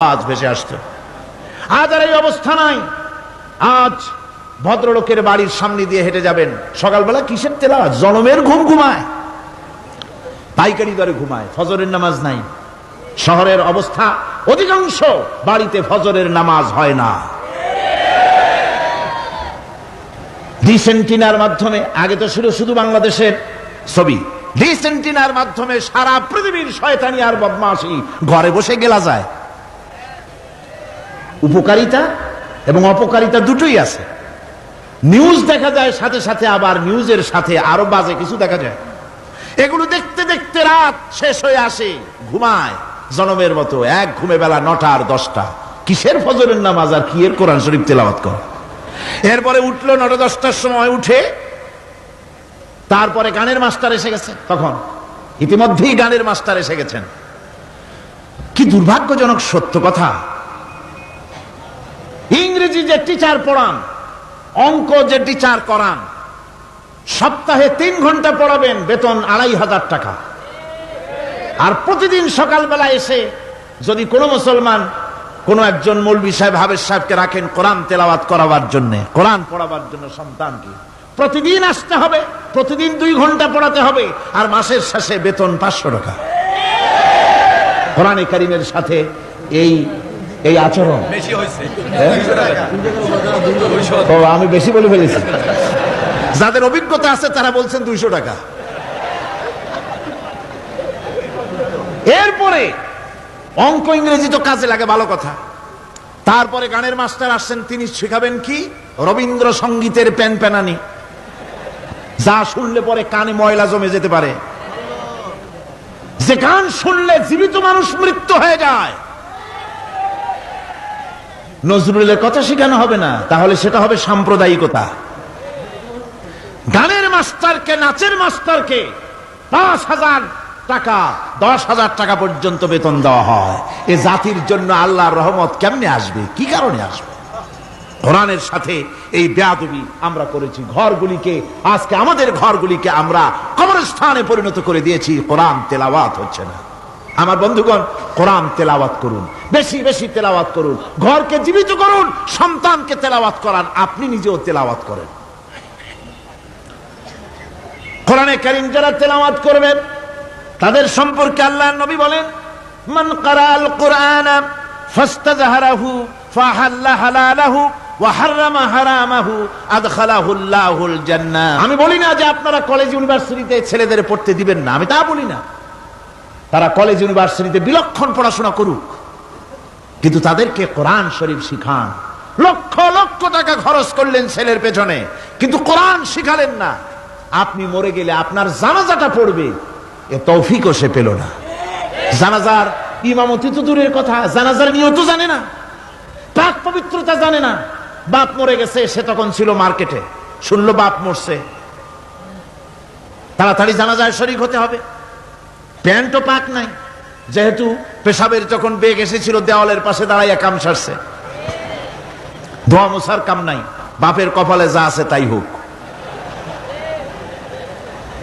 আজ ভেসে আসতো আজ আর এই অবস্থা নাই। আজ ভদ্রলোকের বাড়ির সামনে দিয়ে হেঁটে যাবেন। সকালবেলা কিসের তেলা? জনমের ঘুম ঘুমায়। পাইকারি দরে ঘুমায়। ফজরের নামাজ নাই। শহরের অবস্থা অধিকাংশ বাড়িতে ফজরের নামাজ হয় না। ডিসেন্টিনার মাধ্যমে, আগে তো ছিল শুধু বাংলাদেশের ছবি। ডিসেন্টিনার মাধ্যমে সারা পৃথিবীর শয়তানি আর বদমাসি ঘরে বসে গেলা যায়। উপকারিতা এবং অপকারিতা দুটোই আছে। নিউজ দেখা যায় সাথে সাথে, আবার নিউজের সাথে আরও বাজে কিছু দেখা যায়। এগুলো দেখতে দেখতে রাত শেষ হয়ে আসে, ঘুমায় জনমের মতো, এক ঘুমে বেলা নটা আর দশটা। কিসের ফজরের নামাজ আর কি এর কোরআন শরীফ তেলাওয়াত কর? এরপরে উঠল নটা দশটার সময়, উঠে তারপরে গানের মাস্টার এসে গেছে, তখন। ইতিমধ্যেই গানের মাস্টার এসে গেছেন। কি দুর্ভাগ্যজনক সত্য কথা। ইংরেজি যে টিচার পড়ান, অঙ্ক যে টিচার করান, সপ্তাহে তিন ঘণ্টা পড়াবেন বেতন আড়াই হাজার টাকা। আর প্রতিদিন সকালবেলা এসে যদি কোনো মুসলমান কোনো একজন মৌলবি সাহেব হাবেজ সাহেবকে রাখেন কোরআন তেলাওয়াত করাবার জন্য, কোরআন পড়াবার জন্য সন্তানকে প্রতিদিন আসতে হবে, প্রতিদিন দুই ঘণ্টা পড়াতে হবে, আর মাসের শেষে বেতন পাঁচশো টাকা। কোরআনে কারিমের সাথে এই এই আচরণ। ও আমি বেশি বলে ফেলেছি। যাদের অভিজ্ঞতা আছে তারা বলছেন দুইশো টাকা। এরপরে অঙ্ক ইংরেজি তো কাজে লাগে ভালো কথা। তারপরে গানের মাস্টার আসছেন তিনি শেখাবেন কি? রবীন্দ্র সঙ্গীতের প্যান প্যানানি। যা শুনলে পরে কানে ময়লা জমে যেতে পারে। যে গান শুনলে জীবিত মানুষ মৃত্যু হয়ে যায়। নজরুলের কথা শেখানো হবে না, তাহলে সেটা হবে সাম্প্রদায়িকতা। গানের মাস্টারকে, নাচের মাস্টারকে পাঁচ হাজার টাকা, দশ হাজার টাকা পর্যন্ত বেতন দেওয়া হয়। এ জাতির জন্য আল্লাহর রহমত কেমনে আসবে? কি কারণে আসবে? কোরআনের সাথে এই বেয়াদবি আমরা করেছি। ঘরগুলিকে, আজকে আমাদের ঘরগুলিকে আমরা কবরস্থানে পরিণত করে দিয়েছি। কোরআন তেলাওয়াত হচ্ছে না। আমার বন্ধুগণ, কোরআন তেলাওয়াত করুন। বেশি বেশি তেলাওয়াত করুন। ঘরকে জীবিত করুন, সন্তানকে তেলাওয়াত করান। আপনি নিজেও তেলাওয়াত করেন। কোরআনে কারিম যারা তেলাওয়াত করবেন, তাদের সম্পর্কে আল্লাহ নবী বলেন, মান কারাল কোরআন ফাস্তাজহারাহু ফাহাল্লা হালালাহু আমি বলি না যে আপনারা কলেজ ইউনিভার্সিটিতে ছেলেদের পড়তে দিবেন না। আমি তা বলি না। তারা কলেজ ইউনিভার্সিটিতে বিলক্ষণ পড়াশোনা করুক। কিন্তু তাদেরকে কোরআন শরীফ শিখান। লক্ষ লক্ষ টাকা খরচ করলেন ছেলের পেছনে, কিন্তু কোরআন শিখালেন না। আপনি মরে গেলে আপনার জানাজাটা পড়বে। এ তৌফিকও সে পেল না। জানাজার ইমামতি তো দূরের কথা, জানাজার নিয়ত জানে না। পাক পবিত্রতা জানে না। বাপ মরে গেছে, সে তখন ছিল মার্কেটে। শুনলো বাপ মরছে। তাড়াতাড়ি জানাজায় শরিক হতে হবে। প্যান্টও পাক নাই। যেহেতু পেশাবের যখন বেগ এসেছিল, দেওয়ালের পাশে দাঁড়াইয়া কাম সারছে। ধোয়া মোছার কাম নাই। বাপের কপালে যা আছে তাই হোক।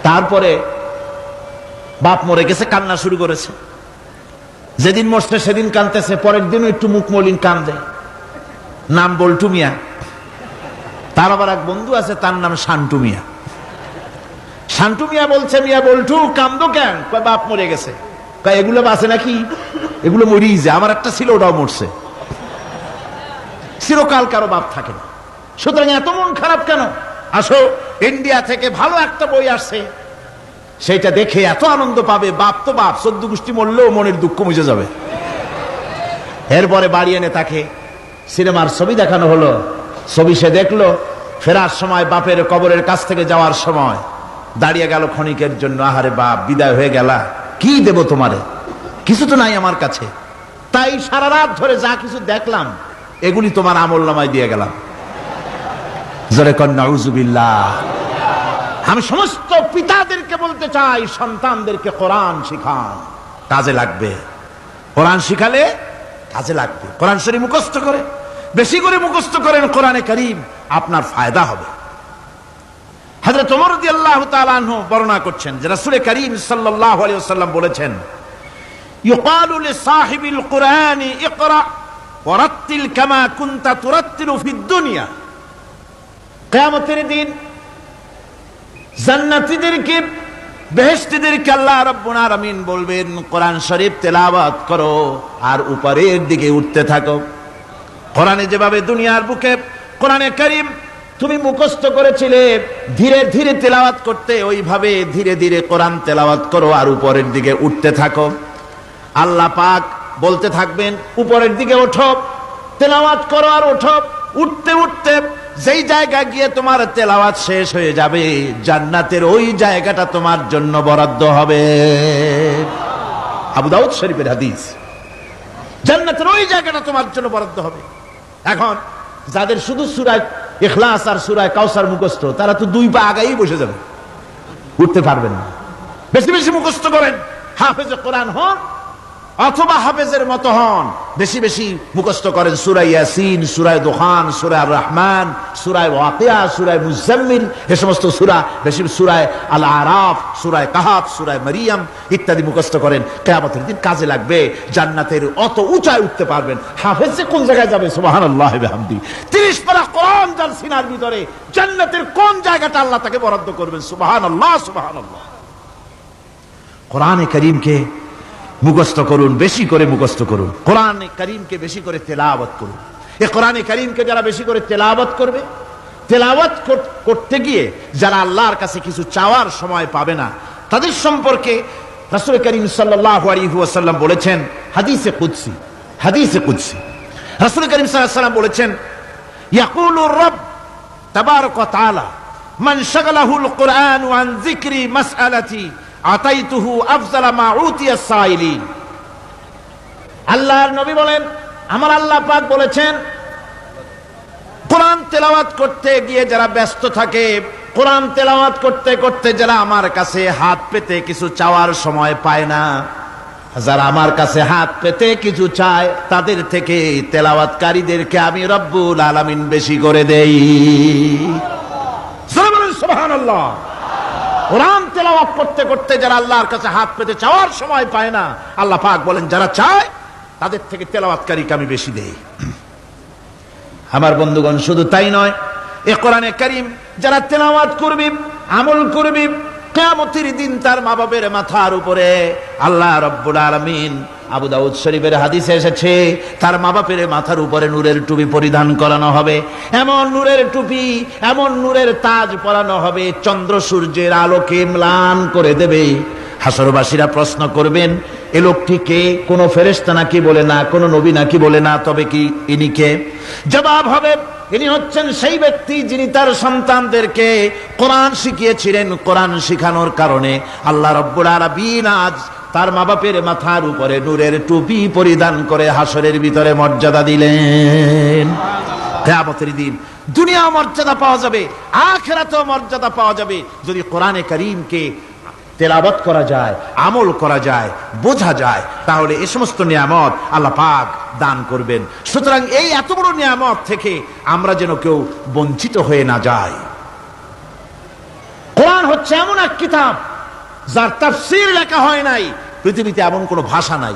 তারপরে বাপ মরে গেছে, কান্না শুরু করেছে। যেদিন মরছে সেদিন কানতেছে পরের দিনও একটু মুখ মলিন কান্দে। নাম বল্টু মিয়া। তার আবার এক বন্ধু আছে, তার নাম শান্টু মিয়া। শান্টু মিয়া বলছে, মিয়া বল্টু, কান্দো কেন? বাপ মরে গেছে। এগুলো বাঁচে নাকি? এগুলো মরিয়ে যায়। আমার একটা ছিল, ওটাও মরছে। চিরকাল কারও বাপ থাকে না। সুতরাং এত মন খারাপ কেন? আসো, ইন্ডিয়া থেকে ভালো একটা বই আসছে। সেইটা দেখে এত আনন্দ পাবে, বাপ তো বাপ, সদ্য গোষ্ঠী মরলেও মনের দুঃখ মুছে যাবে। এরপরে বাড়ি এনে তাকে সিনেমার ছবি দেখানো হলো। ছবি সে দেখল, ফেরার সময় বাপের কবরের কাছ থেকে যাওয়ার সময়। দাঁড়িয়ে গেল ক্ষণিকের জন্য, আহারে বাপ, বিদায় হয়ে গেলা। কি দেব তোমারে? কিছু তো নাই আমার কাছে। তাই সারা রাত ধরে যা কিছু দেখলাম, এগুলি তোমার আমল নামায় দিয়ে গেলাম। জোরে কন্যা আমি সমস্ত পিতাদেরকে বলতে চাই, সন্তানদেরকে কোরআন শিখান। কাজে লাগবে। কোরআন শিখালে কাজে লাগবে। কোরআন শরীফ মুখস্থ করে। বেশি করে মুখস্থ করেন কোরআনে করিম, আপনার ফায়দা হবে। হজরত ওমরদি আল্লাহ বর্ণনা করছেন যে করিম সাল্লাহ বলেছেন ইউকালুল সাহিবিল ইকরা ওরাত্তিল কামা কুন্তা তুরাত্তিল কেয়ামতের দিন বেহেস্তিদেরকে আল্লাহ আমিন বলবেন, কোরআন শরীফ তেলাওয়াত করো আর উপরের দিকে উঠতে থাকো। কোরআনে যেভাবে দুনিয়ার বুকে, কোরআনে করিম তুমি মুখস্থ করেছিলে, ধীরে ধীরে তেলাওয়াত করতে, ওইভাবে ধীরে ধীরে কোরআন তেলাওয়াত করো আর উপরের দিকে উঠতে থাকো। আল্লাহ পাক বলতে থাকবেন, উপরের দিকে ওঠো, তেলাওয়াত করো আর ওঠো। উঠতে উঠতে যেই জায়গা গিয়ে তোমার তেলাওয়াত শেষ হয়ে যাবে, জান্নাতের ওই জায়গাটা তোমার জন্য বরাদ্দ হবে। আবু দাউদ শরীফের হাদিস, জান্নাতের ওই জায়গাটা তোমার জন্য বরাদ্দ হবে। এখন যাদের শুধু সুরায় ইখলাস আর সুরায় কাউসার মুখস্থ, তারা তো দুই পা আগাই বসে যাবে। উঠতে পারবেন না। বেশি বেশি মুখস্থ করেন। হাফেজ কোরআন হন অথবা হাফেজের মতো হন। বেশি বেশি মুখস্থ করেন সুরাই ইয়াসিন, সুরায় দোহান সুরায় রহমান সুরায় ওয়াকিয়া, সুরায় মুজাম্মিল, এ সমস্ত সুরা বেশি সুরায় আল আরাফ সুরায় কাহাব সুরায় মারিয়াম ইত্যাদি মুখস্থ করেন। কেয়ামতের দিন কাজে লাগবে, জান্নাতের অত উঁচায় উঠতে পারবেন। হাফেজে কোন জায়গায় যাবে? সুবাহান আল্লাহ হামদি তিরিশ পারা কোরআন যার সিনার ভিতরে, জান্নাতের কোন জায়গাটা আল্লাহ তাকে বরাদ্দ করবেন? সুবাহান আল্লাহ সুবাহান আল্লাহ কোরআনে করিমকে মুখস্থ করুন, বেশি করে মুখস্থ করুন। কোরআন করিমকে বেশি করে তেলাওয়াত করুন। এ কোরআনে করিমকে যারা বেশি করে তেলাওয়াত করবে, তেলাওয়াত করতে গিয়ে যারা আল্লাহর কাছে কিছু চাওয়ার সময় পাবে না, তাদের সম্পর্কে রাসুল করিম সাল্লাল্লাহু আলাইহি ওয়াসাল্লাম বলেছেন, হাদিসে কুদসি হাদিসে কুদসি। রাসূল করিম ওয়াসাল্লাম বলেছেন ইয়াকুলুর রব তাবারক তাআলা মান শাগালাহুল কুরআন আন যিকরি মাসআলাতি আতাইতুহু আফজালা মা উতিয়া আল্লাহর নবী বলেন, আমার আল্লাহ পাক বলেছেন, কোরআন তেলাওয়াত করতে গিয়ে যারা ব্যস্ত থাকে, কোরআন তেলাওয়াত করতে করতে যারা আমার কাছে হাত পেতে কিছু চাওয়ার সময় পায় না, যারা আমার কাছে হাত পেতে কিছু চায়, তাদের থেকে তেলাওয়াতকারীদেরকে আমি রব্বুল আলামিন বেশি করে দেই। কোরআন তেলাওয়াত করতে করতে যারা আল্লাহর কাছে হাত পেতে চাওয়ার সময় পায় না, আল্লাহ পাক বলেন, যারা চায়, তাদের থেকে তেলাওয়াতকারীকে আমি বেশি দেই। আমার বন্ধুগণ, শুধু তাই নয়, এ কোরআনে করিম, যারা তেলাওয়াত করবি, আমল করবি কেয়ামতের দিন তার মা বাবের মাথার উপরে আল্লাহ রব্বুল আলমিন আবু দাউদ শরীফের হাদিসে এসেছে, তার মা বাপের মাথার উপরে নূরের টুপি পরিধান করানো হবে, এমন নূরের টুপি, এমন নূরের তাজ পরানো হবে, চন্দ্র সূর্যের আলোকে ম্লান করে দেবে। হাসরবাসীরা প্রশ্ন করবেন, এ লোকটি কে? কোনো ফেরেস্তা নাকি বলে না, কোনো নবী নাকি বলে না, তবে কি ইনি কে? জবাব হবে ইনি হচ্ছেন সেই ব্যক্তি যিনি তার সন্তানদেরকে কোরআন শিখিয়েছিলেন, কোরআন শিখানোর কারণে। আল্লাহ রব্বুল আলামিন আজ তার মা বাপের মাথার উপরে নূরের টুপি পরিধান করে হাসরের ভিতরে মর্যাদা দিলেন। কেয়ামতের দিন দুনিয়া মর্যাদা পাওয়া যাবে, আখেরাতেও মর্যাদা পাওয়া যাবে। যদি কোরআনে করিমকে তেলাবত করা যায়, আমল করা যায়, বোঝা যায়, তাহলে এ সমস্ত নিয়ামত আল্লাহ পাক দান করবেন। সুতরাং এই এত বড় নিয়ামত থেকে আমরা যেন কেউ বঞ্চিত হয়ে না যাই। কোরআন হচ্ছে এমন এক কিতাব, যার তাফসীর লেখা হয় নাই, পৃথিবীতে এমন কোনো ভাষা নাই।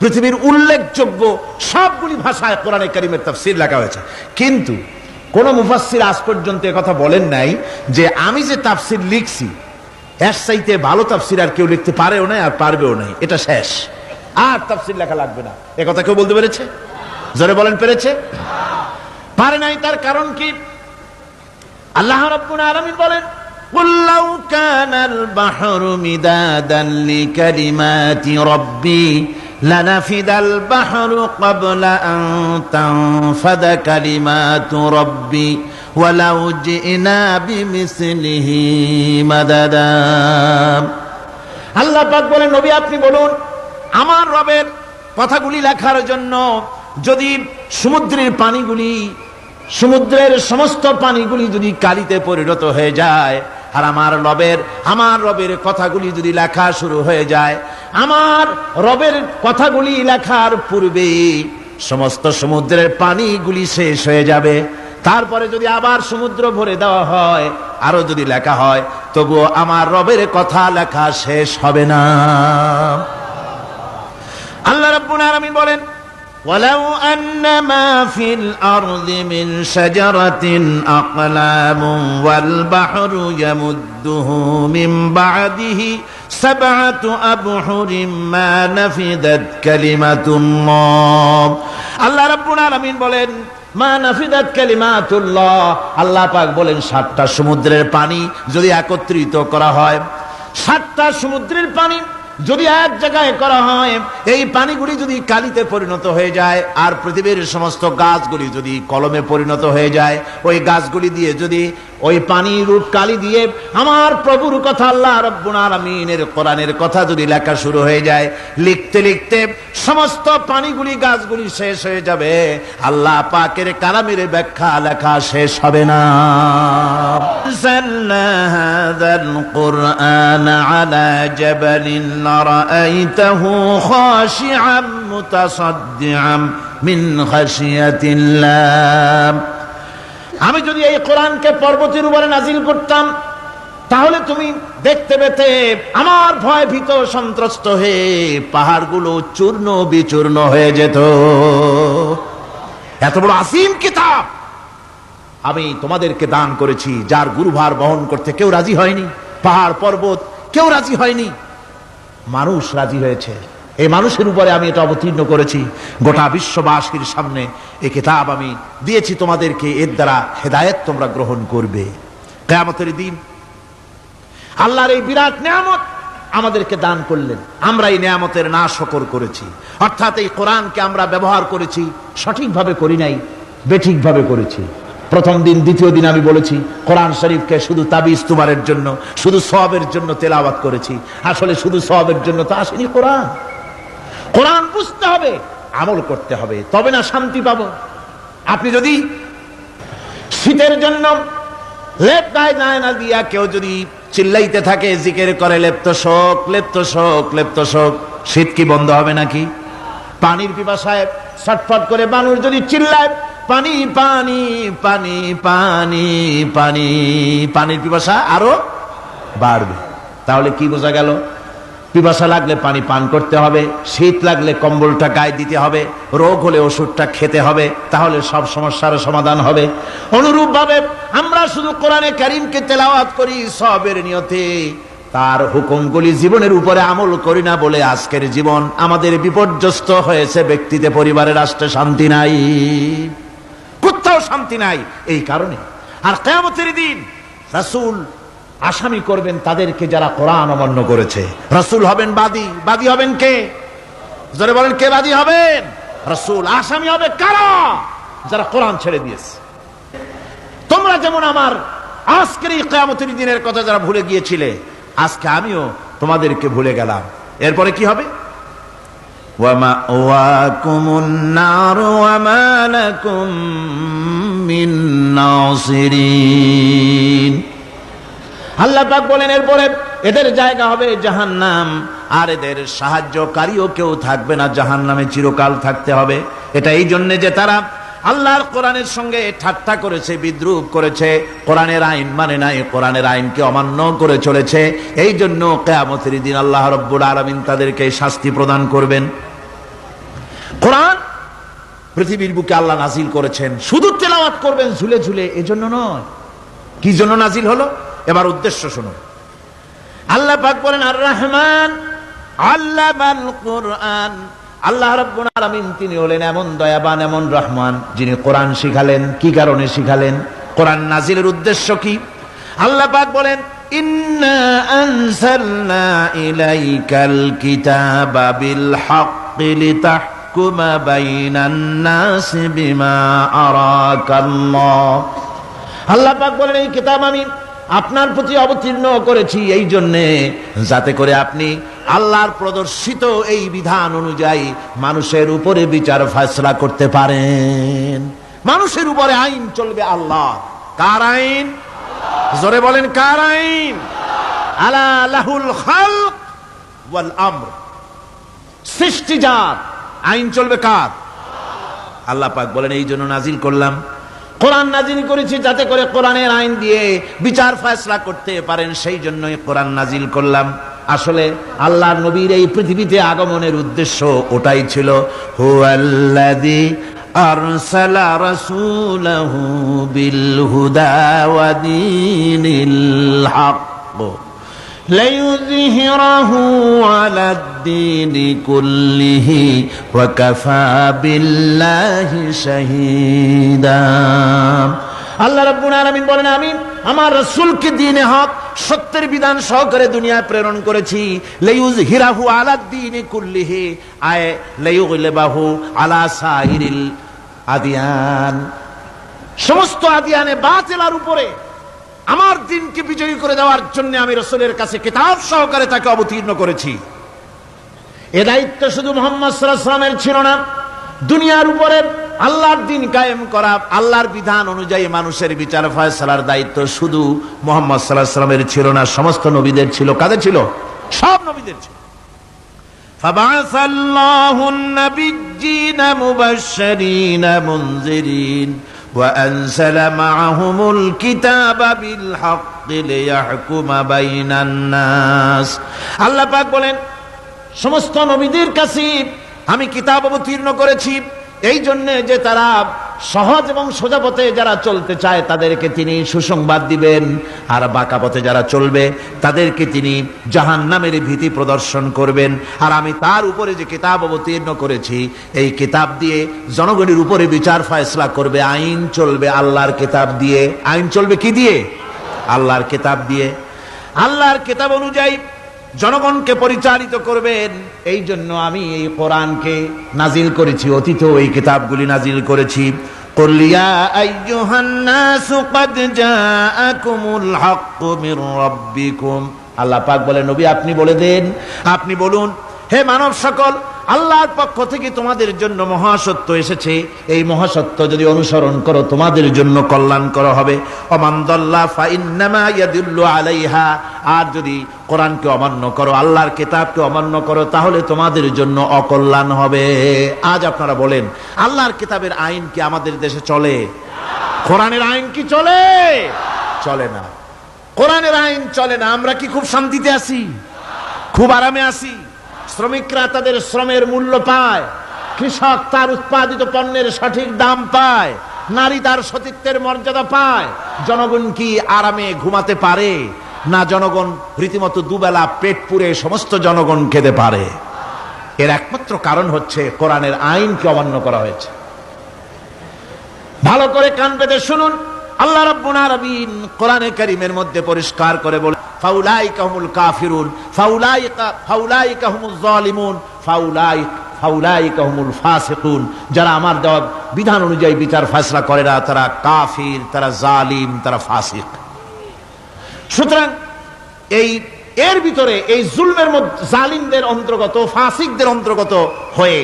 পৃথিবীর উল্লেখযোগ্য সবগুলি ভাষায় কোরআনে কারিমের তাফসীর লেখা হয়েছে। কিন্তু কোন মুফাসসির আজ পর্যন্ত কথা বলেন নাই যে আমি যে তাফসির লিখছি এর চাইতে ভালো তাফসির আর কেউ লিখতে পারেও নাই আর পারবেও নাই এটা শেষ আর তাফসির লেখা লাগবে না এ কথা কেউ বলতে পেরেছে জোরে বলেন পেরেছে পারে নাই তার কারণ কি আল্লাহ রাব্বুল আলামিন বলেন قل لو كان البحر مدادا لكلمات ربي لنفد البحر قبل أن تنفد كلمات ربي ولو جئنا بمثله مددا আল্লাহ পাক বলেন নবী আপনি বলুন আমার রবের কথাগুলি লেখার জন্য যদি সমুদ্রের পানিগুলি সমুদ্রের সমস্ত পানিগুলি যদি কালিতে পরিণত হয়ে যায় আর আমার রবের আমার রবের কথাগুলি যদি লেখা শুরু হয়ে যায় আমার রবের কথাগুলি লেখার পূর্বে সমস্ত সমুদ্রের পানিগুলি শেষ হয়ে যাবে। তারপরে যদি আবার সমুদ্র ভরে দেওয়া হয়, আরও যদি লেখা হয়, তবুও আমার রবের কথা লেখা শেষ হবে না। আল্লাহ রব্বুল আলামিন বলেন ولو أن ما في الأرض من شجرة أقلام والبحر يمده من بعده سبعة أبحر ما نفدت كلمة الله আল্লাহ রাব্বুল আলামিন বলেন মা নাফিদাত কালিমাতুল্লাহ আল্লাহ পাক বলেন সাতটা সমুদ্রের পানি যদি একত্রিত করা হয় সাতটা সমুদ্রের পানি যদি এক জায়গায় করা হয়, এই পানিগুলি যদি কালিতে পরিণত হয়ে যায়, আর পৃথিবীর সমস্ত গাছগুলি যদি কলমে পরিণত হয়ে যায়, ওই গাছগুলি দিয়ে যদি ওই পানি রূপ কালি দিয়ে আমার প্রভুর কথা আল্লাহ রব্বুল আলামিনের কোরআনের কথা যদি লেখা শুরু হয়ে যায় লিখতে লিখতে সমস্ত পানিগুলি গাছগুলি শেষ হয়ে যাবে আল্লাহ পাকের কালামের ব্যাখ্যা লেখা শেষ হবে না أنزلنا هذا القرآن على جبل لرأيته خاشعا متصدعا من خشية الله আমি যদি এই কোরআনকে পর্বতের উপরে নাজিল করতাম, তাহলে তুমি দেখতে পেতে আমার ভয় ভীত সন্ত্রস্ত হয়ে পাহাড়গুলো চূর্ণ বিচূর্ণ হয়ে যেত। এত বড় আসিম কিতাব আমি তোমাদেরকে দান করেছি, যার গুরুভার বহন করতে কেউ রাজি হয়নি, পাহাড় পর্বত কেউ রাজি হয়নি, মানুষ রাজি হয়েছে। এই মানুষের উপরে আমি এটা অবতীর্ণ করেছি। গোটা বিশ্ববাসীর সামনে এই কিতাব আমি দিয়েছি তোমাদেরকে, এর দ্বারা হেদায়েত তোমরা গ্রহণ করবে। কেয়ামতের দিন আল্লাহর এই বিরাট নিয়ামত আমাদেরকে দান করলেন। আমরা এই নিয়ামতের না শকর করেছি। অর্থাৎ এই কোরআনকে আমরা ব্যবহার করেছি, সঠিকভাবে করি নাই, বেঠিকভাবে করেছি। প্রথম দিন, দ্বিতীয় দিন আমি বলেছি, কোরআন শরীফকে শুধু তাবিজ তুমারের জন্য, শুধু সবের জন্য তেলাওয়াত করেছি। আসলে শুধু সবের জন্য তো আসেনি কোরআন। কোরআন বুঝতে হবে, আমল করতে হবে, তবে না শান্তি পাব। আপনি যদি শীতের জন্য লেপ গায়ে যায় না দিয়া কেউ যদি চিল্লাইতে থাকে, জিকের করে লেপ্ত শোক লেপ্ত শোক লেপ্ত শোক, শীত কি বন্ধ হবে নাকি? পানির পিপাসায় ছটফট করে মানুষ যদি চিল্লায়, পানি পানি পানি পানি পানি, পানির পিপাসা আরও বাড়বে। তাহলে কি বোঝা গেল? পিপাসা লাগলে পানি পান করতে হবে, শীত লাগলে কম্বলটা গায়ে দিতে হবে, রোগ হলে ওষুধটা খেতে হবে, তাহলে সব সমস্যার সমাধান হবে। অনুরূপ ভাবে আমরা শুধু কোরআনে কারিমকে তেলাওয়াত করি সবের নিয়তে। তার হুকুমগুলি জীবনের উপরে আমল করি না বলে আজকের জীবন আমাদের বিপর্যস্ত হয়েছে, ব্যক্তিতে, পরিবারে, রাষ্ট্রে শান্তি নাই। কোথাও শান্তি নাই, এই কারণে। আর কেয়ামতের দিন রাসূল আসামি করবেন তাদেরকে যারা কোরআন অমান্য করেছে। রসুল হবেন বাদী। বাদী হবেন কে? জোরে বলেন, কে বাদী হবেন? রসুল আসামি হবে কারা? যারা কোরআন ছেড়ে দিয়েছে। তোমরা যেমন আমার আজকের এই কেয়ামতের দিনের কথা যারা ভুলে গিয়েছিলে, আজকে আমিও তোমাদেরকে ভুলে গেলাম। এরপরে কি হবে? ওয়ামা আল্লাহ পাক বলেন, এরপরে এদের জায়গা হবে জাহান্নাম, আর এদের সাহায্যকারীও কেউ থাকবে না, জাহান্নামে চিরকাল থাকতে হবে। এটা এই জন্যে যে তারা আল্লাহর কোরআনের সঙ্গে ঠাট্টা করেছে, বিদ্রুপ করেছে, কোরআনের আইন মানে নাই, কোরআনের আইনকে অমান্য করে চলেছে। এই জন্য কেয়ামতের দিন আল্লাহ রব্বুল আলমিন তাদেরকে শাস্তি প্রদান করবেন। কোরআন পৃথিবীর বুকে আল্লাহ নাজিল করেছেন। শুধু তেলাওয়াত করবেন ঝুলে ঝুলে, এজন্য নয়। কি জন্য নাজিল হলো? এবার উদ্দেশ্য শুনুন আল্লাহ পাক বলেন আর রহমান আল্লামাল কোরআন। আল্লাহ রাব্বুল আলামিন তিনি হলেন এমন দয়াবান, এমন রহমান, যিনি কোরআন শিখালেন। কি কারণে শিখালেন? কোরআন নাজিলের উদ্দেশ্য কি? আল্লাহ পাক বলেন, ইন্না আনসালনা ইলাইকাল কিতাবা বিল হাক্কি লিতাহকুমা বাইনান নাসি বিমা আরাকাল্লাহ। আল্লাহ পাক বলেন, এই কিতাব আমি আপনার প্রতি অবতীর্ণ করেছি এই জন্যে, যাতে করে আপনি আল্লাহর প্রদর্শিত এই বিধান অনুযায়ী মানুষের উপরে বিচার ফয়সলা করতে পারেন। মানুষের উপরে আইন চলবে আল্লাহ। কার আইন? জোরে বলেন, কার আইন? আলা ওয়াল আমর। সৃষ্টি যার আইন চলবে কার? আল্লাহ পাক বলেন, এই জন্য নাজিল করলাম। কোরআন নাজিল করেছি যাতে করে কোরআনের আইন দিয়ে বিচার ফয়সলা করতে পারেন, সেই জন্যই কোরআন নাজিল করলাম। আসলে আল্লাহ নবীর এই পৃথিবীতে আগমনের উদ্দেশ্য ওটাই ছিল, হুয়াল্লাযী আরসালা রাসূলাহু বিল হুদা ওয়া দীনিল হক ليظهره على الدين كله وكفى بالله شهيدا আল্লাহ রাব্বুল আলামিন বলেন আমি আমার রাসূলকে দ্বীনে হক সত্যের বিধান সহকারে দুনিয়ায় প্রেরণ করেছি লাইউজ হিরাহু আলা দ্বীনি কুল্লিহি আয় লাইউগলিবাহু আলা সাইরিল আদিয়ান সমস্ত আদিয়ানে বাতিলার উপরে আমার দিনকে বিজয়ী করে দেওয়ার জন্য আমি রসুলের কাছে কিতাব সহকারে তাকে অবতীর্ণ করেছি এ দায়িত্ব শুধু মোহাম্মদ সাল্লামের ছিল না দুনিয়ার উপরে আল্লাহর দিন কায়েম করা আল্লাহর বিধান অনুযায়ী মানুষের বিচার ফয়সালার দায়িত্ব শুধু মোহাম্মদ সাল্লাহ সাল্লামের ছিল না সমস্ত নবীদের ছিল কাদের ছিল সব নবীদের ছিল فبعث الله النبيين مبشرين منذرين وأنزل معهم الكتاب بالحق ليحكم بين الناس আল্লাহ পাক বলেন সমস্ত নবীদের কাছে আমি কিতাব অবতীর্ণ করেছি এই জন্য যে তারা সহজ এবং সোজা পথে যারা চলতে চায়, তাদেরকে তিনি সুসংবাদ দিবেন। আর বাঁকা পথে যারা চলবে, তাদেরকে তিনি জাহান নামের ভীতি প্রদর্শন করবেন। আর আমি তার উপরে যে কিতাব অবতীর্ণ করেছি, এই কিতাব দিয়ে জনগণের উপরে বিচার ফয়সলা করবে, আইন চলবে আল্লাহর কিতাব দিয়ে। আইন চলবে কি দিয়ে? আল্লাহর কিতাব দিয়ে। আল্লাহর কিতাব অনুযায়ী জনগণকে পরিচালিত করবেন। এই জন্য আমি এই কোরআনকে নাজিল করেছি অতীত এই কিতাবগুলি নাজিল করেছি। কলিয়া আল্লাহ পাক বলে নবী আপনি বলে দেন, আপনি বলুন, হে মানব সকল আল্লাহর পক্ষ থেকে তোমাদের জন্য মহাসত্য এসেছে। এই মহাসত্য যদি অনুসরণ করো, তোমাদের জন্য কল্যাণ করা হবে আলাইহা। আর যদি কোরআনকে অমান্য করো, আল্লাহর কিতাবকে অমান্য করো, তাহলে তোমাদের জন্য অকল্যাণ হবে। আজ আপনারা বলেন, আল্লাহর কিতাবের আইন কি আমাদের দেশে চলে? কোরআনের আইন কি চলে? চলে না। কোরআনের আইন চলে না। আমরা কি খুব শান্তিতে আছি? খুব আরামে আছি? শ্রমিকরা তাদের শ্রমের মূল্য পায়, কৃষক তার উৎপাদিত পণ্যের সঠিক দাম পায়, নারী তার সতীত্বের মর্যাদা পায়। জনগণ কি আরামে ঘুমাতে পারে? না জনগণ রীতিমতো দুবেলা পেট পুরে সমস্ত জনগণ খেতে পারে? এর একমাত্র কারণ হচ্ছে কোরআনের আইনকে অমান্য করা হয়েছে। ভালো করে কান পেতে শুনুন। আল্লাহ রাব্বুল আলামিন কোরআনে কারীমের মধ্যে পরিষ্কার করে বলে ফাউলাইকা হুমুল কাফিরুন ফাউলাই যারা আমার দেওয়া বিধান অনুযায়ী বিচার ফয়সালা করে না, তারা কাফির, তারা জালিম, তারা ফাসিক। সুতরাং এই, এর ভিতরে এই জুলমের মধ্যে জালিমদের অন্তর্গত, ফাসিকদের অন্তর্গত হয়ে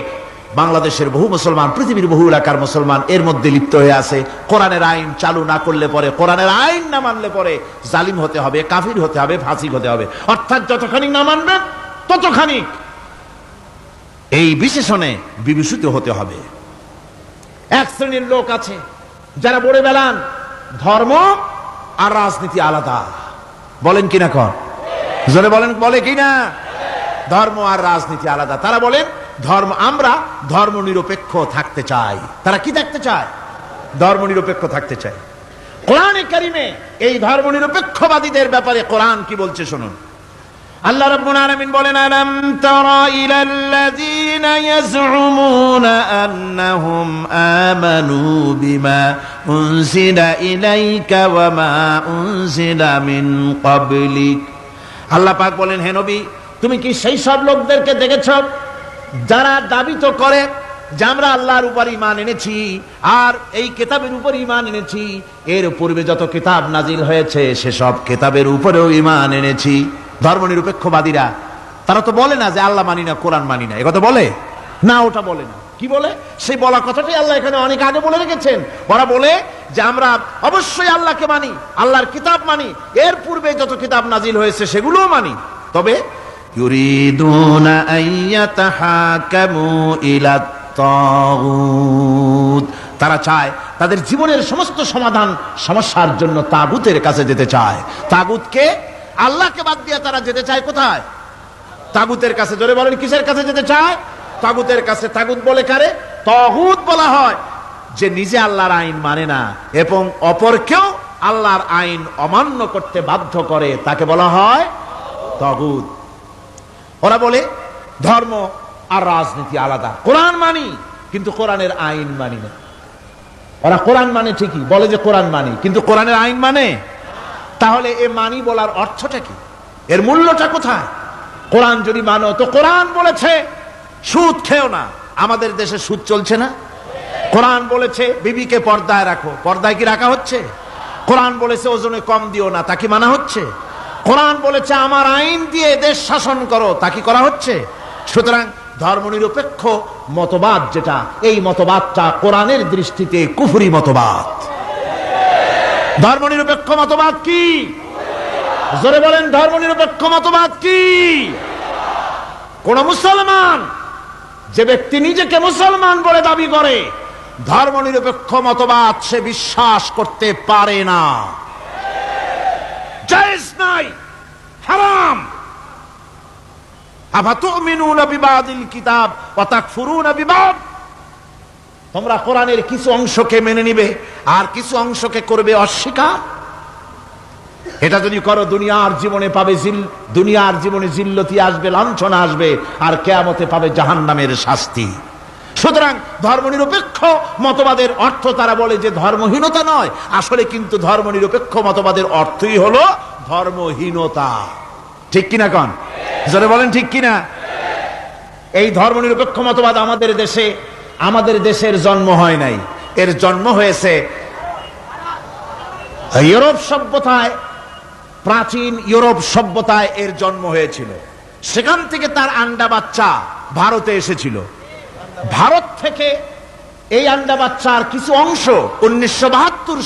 বাংলাদেশের বহু মুসলমান, পৃথিবীর বহু এলাকার মুসলমান এর মধ্যে লিপ্ত হয়ে আছে। কোরআনের আইন চালু না করলে পরে, কোরআনের আইন না মানলে পরে জালিম হতে হবে, কাফির হতে হবে ফাসিক হতে হবে। অর্থাৎ যতখানি না মানবেন, ততখানি এই বিশেষণে বিভূষিত হতে হবে। এক শ্রেণির লোক আছে, যারা বলে বেলান, ধর্ম আর রাজনীতি আলাদা। বলেন কিনা কর জোরে বলেন, বলে কিনা? ধর্ম আর রাজনীতি আলাদা। তারা বলেন ধর্ম, আমরা ধর্ম নিরপেক্ষ থাকতে চাই। তারা কি থাকতে চায়? ধর্ম নিরপেক্ষ থাকতে চায়। কোরআনে কারিমে এই ধর্ম নিরপেক্ষবাদীদের ব্যাপারে কোরআন কি বলছে শুনুন। আল্লাহ রাব্বুল আলামিন বলেন, আলাম তারা ইলাল্লাযীনা ইয়াজউমুনা আন্নাহুম আমানু বিমা উনজিলা ইলাইকা ওয়া মা উনজিলা মিন ক্বাবলিক। আল্লাহ পাক বলেন, হে নবী, তুমি কি সেই সব লোকদেরকে দেখেছ যারা দাবি তো করে যে আমরা আল্লাহর উপর ইমান এনেছি, আর এই কিতাবের উপর ইমান এনেছি, এর পূর্বে যত কিতাব নাজিল হয়েছে, সেসব কিতাবের উপরেও ইমান এনেছি। ধর্ম নিরপেক্ষবাদীরা তারা তো বলে না যে আল্লাহ মানি না, কোরআন মানি না কথা বলে? না, ওটা বলে না। কি বলে? সেই বলা কথাটাই আল্লাহ এখানে অনেক আগে বলে রেখেছেন। ওরা বলে যে আমরা অবশ্যই আল্লাহকে মানি, আল্লাহর কিতাব মানি, এর পূর্বে যত কিতাব নাজিল হয়েছে, সেগুলোও মানি। তবে يريدون أن يتحاكموا إلى الطاغوت তারা চায় তাদের জীবনের সমস্ত সমাধান সমস্যার জন্য তাগুতের কাছে যেতে চায় তাগুতকে আল্লাহকে বাদ দিয়ে তারা যেতে চায় কোথায় তাগুতের কাছে জোরে বলেন কিসের কাছে যেতে চায় তাগুতের কাছে তাগুত বলে কারে তহুত বলা হয় যে নিজে আল্লাহর আইন মানে না এবং অপরকেও আল্লাহর আইন অমান্য করতে বাধ্য করে তাকে বলা হয় তগুত ওরা বলে, ধর্ম আর রাজনীতি আলাদা। কোরআন মানি, কিন্তু কোরআনের আইন মানি না। ওরা কোরআন মানে ঠিকই, বলে যে কোরআন মানি, কিন্তু কোরআনের আইন মানে? তাহলে এ মানি বলার অর্থটা কি? এর মূল্যটা কোথায়? কোরআন যদি মানো, তো কোরআন বলেছে, সুদ খেও না। আমাদের দেশে সুদ চলছে না। কোরআন বলেছে, বিবিকে পর্দায় রাখো। পর্দায় কি রাখা হচ্ছে? কোরআন বলেছে, ওজনে কম দিও না, তা কি মানা হচ্ছে? কোরআন বলেছে, আমার আইন দিয়ে দেশ শাসন করো। তা কি করা হচ্ছে? সুতরাং ধর্মনিরপেক্ষ মতবাদ যেটা, এই মতবাদটা কোরআনের দৃষ্টিতে কুফুরি মতবাদ। ধর্মনিরপেক্ষ মতবাদ কি? জোরে বলেন, ধর্মনিরপেক্ষ মতবাদ কি? কোন মুসলমান যে ব্যক্তি নিজেকে মুসলমান বলে দাবি করে, ধর্মনিরপেক্ষ মতবাদ সে বিশ্বাস করতে পারে না। জায়েজ নাই, হারাম। বিবাদিল কিতাব তোমরা কোরআনের কিছু অংশকে মেনে নিবে আর কিছু অংশকে করবে অস্বীকার। এটা যদি করো, দুনিয়ার জীবনে পাবে জিল, দুনিয়ার জীবনে জিল্লতি আসবে, লাঞ্ছনা আসবে, আর কেয়ামতে পাবে জাহান্নামের শাস্তি। সুতরাং ধর্মনিরপেক্ষ মতবাদের অর্থ তারা বলে যে ধর্মহীনতা নয়। আসলে কিন্তু ধর্মনিরপেক্ষ মতবাদের অর্থই হলো ধর্মহীনতা। ঠিক কিনা কন? জোরে বলেন ঠিক কিনা? এই ধর্মনিরপেক্ষ মতবাদ আমাদের দেশে, আমাদের দেশের জন্ম হয় নাই। এর জন্ম হয়েছে ইউরোপ সভ্যতায়, প্রাচীন ইউরোপ সভ্যতায় এর জন্ম হয়েছিল। সেখান থেকে তার আন্ডা বাচ্চা ভারতে এসেছিল। ভারত থেকে এই আন্ডা বাচ্চার কিছু অংশ উনিশশো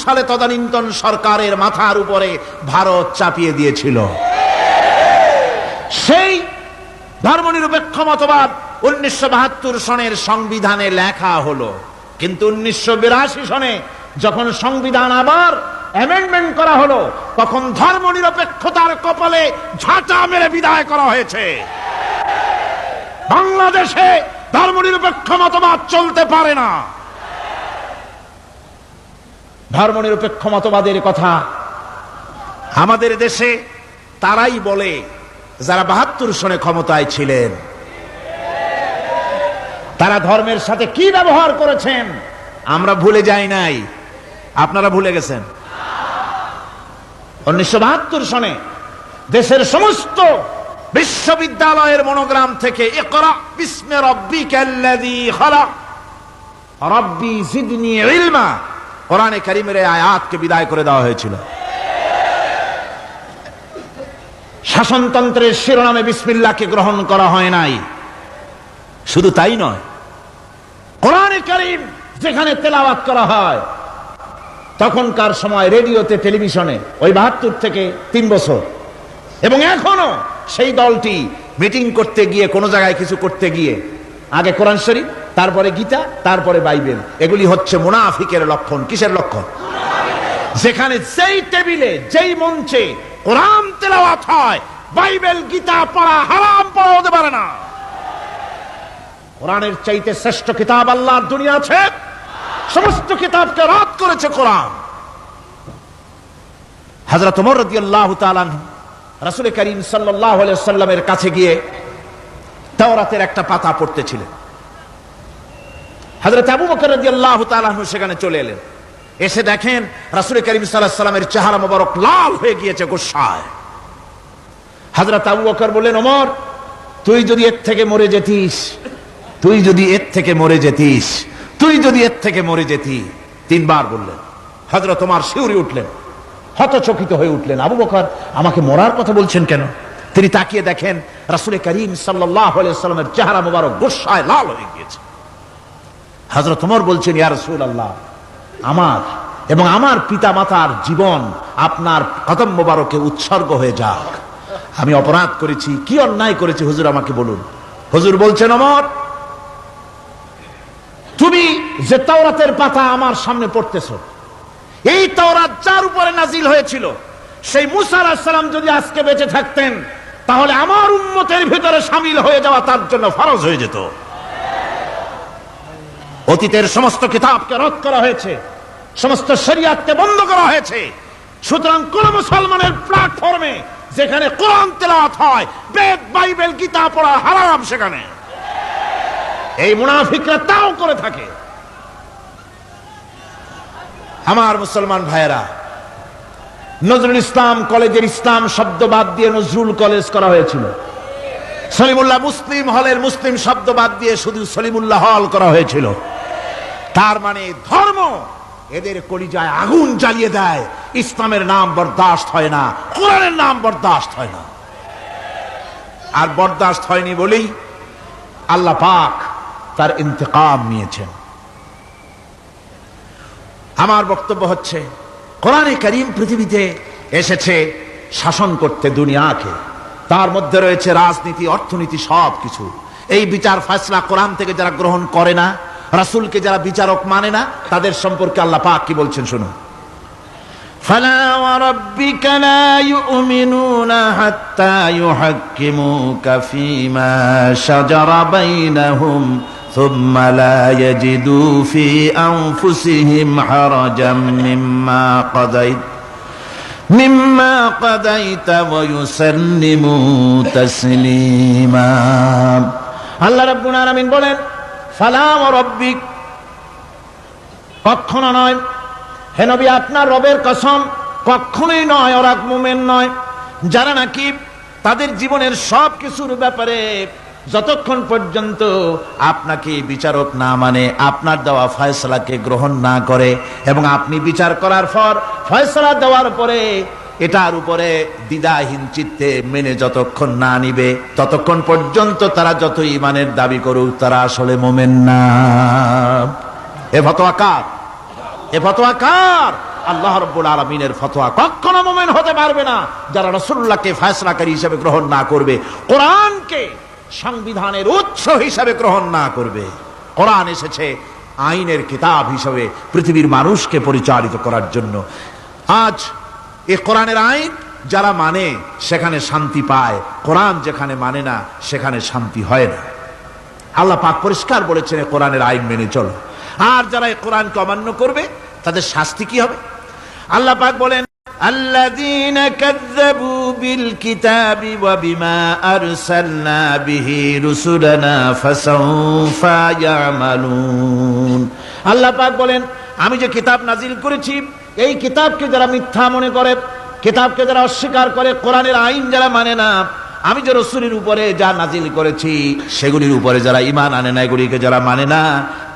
সালে তদানীন্তন সরকারের মাথার উপরে ভারত চাপিয়ে দিয়েছিল। সেই ধর্মনিরপেক্ষ মতবাদ উনিশশো বাহাত্তর সনের সংবিধানে লেখা হলো। কিন্তু উনিশশো বিরাশি সনে যখন সংবিধান আবার অ্যামেন্ডমেন্ট করা হলো, তখন ধর্ম নিরপেক্ষতার কপালে ঝাঁটা মেরে বিদায় করা হয়েছে। বাংলাদেশে ধর্ম নিরপেক্ষ মতবাদ চলতে পারে না। ধর্ম নিরপেক্ষ মতবাদের কথা, আমাদের দেশে তারাই বলে যারা বাহাত্তর সনে ক্ষমতায় ছিলেন। তারা ধর্মের সাথে কি ব্যবহার করেছেন, আমরা ভুলে যাই নাই। আপনারা ভুলে গেছেন। উনিশশো বাহাত্তর সনে দেশের সমস্ত বিশ্ববিদ্যালয়ের মনোগ্রাম থেকে বিস্মে জিদনি আয়াতকে বিদায় করে দেওয়া হয়েছিল। শাসনতন্ত্রের শিরোনামে বিসমিল্লাহকে গ্রহণ করা হয় নাই। শুধু তাই নয়, কোরআনে কারীম যেখানে তেলাওয়াত করা হয়, তখনকার সময় রেডিওতে, টেলিভিশনে, ওই বাহাত্তর থেকে তিন বছর। এবং এখনও সেই দলটি মিটিং করতে গিয়ে, কোনো জায়গায় কিছু করতে গিয়ে, আগে কোরআন শরীফ, তারপরে গীতা, তারপরে বাইবেল। এগুলি হচ্ছে মুনাফিকের লক্ষণ। কিসের লক্ষণ? যেখানে যেই টেবিলে, যেই মঞ্চে কোরআন তেলাওয়াত হয়, বাইবেল, গীতা পড়া হারাম পড়া হতে পারে না। কোরআনের চাইতে শ্রেষ্ঠ কিতাব আল্লাহর দুনিয়া আছে। সমস্ত কিতাবকে রাত করেছে কোরআন। হযরত ওমর রাদিয়াল্লাহু তাআলা রাসূল করিম আলাইহি সাল্লামের কাছে গিয়ে তাওরাতের একটা পাতা পড়তেছিলেন। হযরত আবু বকর সেখানে চলে এলেন। এসে দেখেন রাসূল করিম সাল্লামের চেহারা মোবারক লাল হয়ে গিয়েছে গোসায় হযরত আবু বকর বললেন অমর তুই যদি এর থেকে মরে যেতিস, তুই যদি এর থেকে মরে যেতিস, তুই যদি এর থেকে মরে যেতি তিনবার বললেন। হজরত তোমার শিউরি উঠলেন। হতচকিত হয়ে উঠলেন। আবু বকর আমাকে মরার কথা বলছেন কেন? তিনি তাকিয়ে দেখেন রাসুল করিম সাল্লামের চেহারা মোবারক গোসায় লাল হয়ে গিয়েছে। হজরত বলছেন, ইয়া রসুল আল্লাহ আমার এবং আমার পিতা মাতার জীবন আপনার কদম মোবারকে উৎসর্গ হয়ে যাক। আমি অপরাধ করেছি, কি অন্যায় করেছি হুজুর আমাকে বলুন। হুজুর বলছেন অমর তুমি যে তাওরাতের পাতা আমার সামনে পড়তেছ এই তাওরাত যার উপরে নাজিল হয়েছিল, সেই মুসা আলাহিসাল্লাম যদি আজকে বেঁচে থাকতেন, তাহলে আমার উন্মতের ভিতরে সামিল হয়ে যাওয়া তার জন্য ফরজ হয়ে যেত। অতীতের সমস্ত কিতাবকে রদ করা হয়েছে, সমস্ত শরিয়াতকে বন্ধ করা হয়েছে। সুতরাং কোন মুসলমানের প্ল্যাটফর্মে যেখানে কোরআন তেলাওয়াত হয়, বেদ, বাইবেল, গীতা পড়া হারাম সেখানে। এই মুনাফিকরা তাও করে থাকে। আমার মুসলমান ভাইয়েরা, নজরুল ইসলাম কলেজের ইসলাম শব্দ বাদ দিয়ে নজরুল কলেজ করা হয়েছিল। সলিমুল্লাহ মুসলিম হলের মুসলিম শব্দ বাদ দিয়ে শুধু সলিমুল্লাহ হল করা হয়েছিল। তার মানে ধর্ম এদের কলিজায় আগুন জ্বালিয়ে দেয়, ইসলামের নাম বরদাস্ত হয় না, কোরআনের নাম বরদাস্ত হয় না। আর বরদাস্ত হয়নি বলেই আল্লাহ পাক তার ইন্তেকাম নিয়েছেন। আমার বক্তব্য হচ্ছে কোরআনে করিম পৃথিবীতে এসেছে শাসন করতে দুনিয়াকে তার মধ্যে রয়েছে রাজনীতি অর্থনীতি সব কিছু এই বিচার ফয়সলা কোরআন থেকে যারা গ্রহণ করে না রাসূলকে যারা বিচারক মানে না তাদের সম্পর্কে আল্লাহ পাক কি বলছেন শুনুন فلا وربك لا يؤمنون حتى يحكموك فيما شجر بينهم ثم لا يجدوا في أنفسهم حرجا مما قضيت مما قضيت ويسلموا تسليما আল্লাহ রাব্বুল আলামিন বলেন ফালা ওয়া রব্বিক কখনো নয় হে নবী আপনার রবের কসম কখনোই নয় ওরা মুমেন নয় যারা নাকি তাদের জীবনের সব কিছুর ব্যাপারে যতক্ষণ পর্যন্ত আপনাকে বিচারক না মানে আপনার দেওয়া ফয়সলাকে গ্রহণ না করে এবং আপনি বিচার করার পর ফয়সলা দেওয়ার পরে এটার উপরে দ্বিধাহীন চিত্তে মেনে যতক্ষণ না নিবে, ততক্ষণ পর্যন্ত তারা যত ইমানের দাবি করুক, তারা আসলে মোমেন না। এ ফতোয়া কার? এ ফতোয়া কার? আল্লাহ রব্বুল আলমিনের ফতোয়া কখনো মোমেন হতে পারবে না, যারা রসুল্লাহকে ফয়সলাকারী হিসেবে গ্রহণ না করবে। কোরআনকে সংবিধানের উৎস হিসাবে গ্রহণ না করবে। কোরআন এসেছে আইনের কিতাব হিসাবে পৃথিবীর মানুষকে পরিচালিত করার জন্য। আজ এ কোরআনের আইন যারা মানে সেখানে শান্তি পায়। কোরআন যেখানে মানে না, সেখানে শান্তি হয় না। আল্লাহ পাক পরিষ্কার বলেছেন, এ কোরআনের আইন মেনে চলো। আর যারা এই কোরআনকে অমান্য করবে, তাদের শাস্তি কি হবে? আল্লাহ পাক বলেন الذين كذبوا بالكتاب وبما أرسلنا به رسلنا فسوف يعملون আল্লাহ পাক বলেন আমি যে কিতাব নাজিল করেছি এই কিতাবকে যারা মিথ্যা মনে করে কিতাবকে যারা অস্বীকার করে কোরআনের আইন যারা মানে না আমি যে রসুলের উপরে যা নাজিল করেছি সেগুলির উপরে যারা ইমান আনে না এগুলিকে যারা মানে না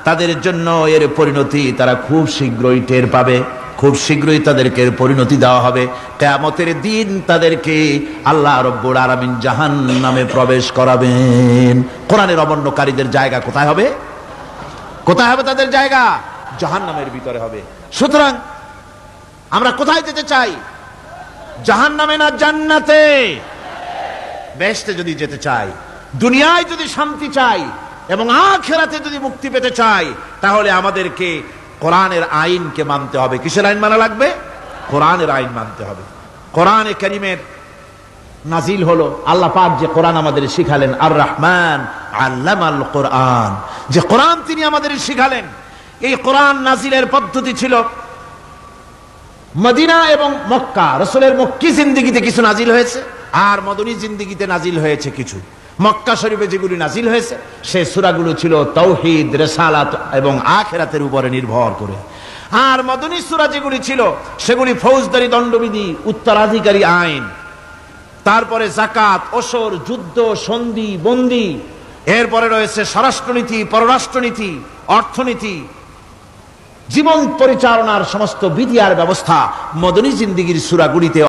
তাদের জন্য এর পরিণতি তারা খুব শীঘ্রই টের পাবে খুব শীঘ্রই তাদেরকে পরিণতি দেওয়া হবে। কেয়ামতের দিন তাদেরকে আল্লাহ রব্বুল আরামিন জাহান নামে প্রবেশ করাবেন। কোরআনের অবন্যকারীদের জায়গা কোথায় হবে? কোথায় হবে তাদের জায়গা? জাহান নামের ভিতরে হবে। সুতরাং আমরা কোথায় যেতে চাই? জাহান নামে না জান্নাতে? বেহেশতে যদি যেতে চাই, দুনিয়ায় যদি শান্তি চাই, এবং আখেরাতে যদি মুক্তি পেতে চাই, তাহলে আমাদেরকে কোরআনের আইনকে মানতে হবে। কিসের আইন মানা লাগবে? কোরআনের আইন মানতে হবে। কোরআনে করিমের নাজিল হলো, আল্লাহ পাক যে কোরআন আমাদের শিখালেন আর রহমান আল্লামাল কোরআন। যে কোরআন তিনি আমাদের শিখালেন, এই কোরআন নাজিলের পদ্ধতি ছিল মদিনা এবং মক্কা। রসুলের মক্কি জিন্দিগিতে কিছু নাজিল হয়েছে, আর মদনী জিন্দিগিতে নাজিল হয়েছে কিছু। মক্কা শরীফে যেগুলি নাজিল হয়েছে সে সুরাগুলো ছিল তৌহিদ, রেসালাত এবং আখেরাতের উপরে নির্ভর করে। আর মদনী সুরা যেগুলি ছিল, সেগুলি ফৌজদারি, দণ্ডবিধি, উত্তরাধিকারী আইন। তারপরে জাকাত ওসর, যুদ্ধ, সন্ধি, বন্দি। এরপরে রয়েছে স্বরাষ্ট্রনীতি, পররাষ্ট্রনীতি, অর্থনীতি। জীবন পরিচালনার সমস্ত বিধি আর ব্যবস্থা মদনী জিন্দিগির সুরাগুলিতে